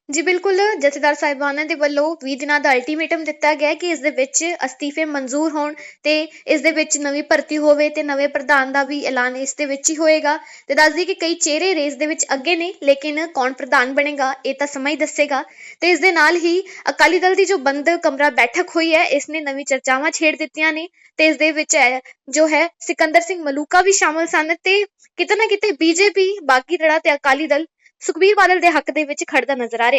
ਜੀ ਬਿਲਕੁਲ, ਜਥੇਦਾਰ ਸਾਹਿਬਾਨਾਂ ਦੇ ਵੱਲੋਂ 20 ਦਿਨਾਂ ਦਾ ਅਲਟੀਮੇਟਮ ਦਿੱਤਾ ਗਿਆ ਕਿ ਇਸ ਦੇ ਵਿੱਚ ਅਸਤੀਫੇ ਮਨਜ਼ੂਰ ਹੋਣ ਤੇ ਇਸ ਦੇ ਵਿੱਚ ਨਵੀਂ ਭਰਤੀ ਹੋਵੇ ਤੇ ਨਵੇਂ ਪ੍ਰਧਾਨ ਦਾ ਵੀ ਐਲਾਨ ਇਸ ਦੇ ਵਿੱਚ ਹੀ ਹੋਏਗਾ। ਤੇ ਦੱਸ ਦਈਏ ਕਿ ਕਈ ਚਿਹਰੇ ਰੇਸ ਦੇ ਵਿੱਚ ਅੱਗੇ ਨੇ, ਲੇਕਿਨ ਕੌਣ ਪ੍ਰਧਾਨ ਬਣੇਗਾ, ਇਹ ਤਾਂ ਸਮਾਂ ਹੀ ਦੱਸੇਗਾ। ਤੇ ਇਸ ਦੇ ਨਾਲ ਹੀ ਅਕਾਲੀ ਦਲ ਦੀ ਜੋ ਬੰਦ ਕਮਰਾ ਬੈਠਕ ਹੋਈ ਹੈ, ਇਸ ਨੇ ਨਵੀਂ ਚਰਚਾਵਾਂ ਛੇੜ ਦਿੱਤੀਆਂ ਨੇ। ਤੇ ਇਸ ਦੇ ਵਿੱਚ ਜੋ ਹੈ ਸਿਕੰਦਰ ਸਿੰਘ ਮਲੂਕਾ ਵੀ ਸ਼ਾਮਲ ਸਨ ਤੇ ਕਿਤੇ ਨਾ ਕਿਤੇ ਬੀਜੇਪੀ ਬਾਗੀ ਧੜਾ ਤੇ ਅਕਾਲੀ ਦਲ ਸੁਖਬੀਰ ਬਾਦਲ ਦੇ ਹੱਕ ਦੇ ਵਿੱਚ ਖੜਦਾ ਨਜ਼ਰ ਆ ਰਿਹਾ।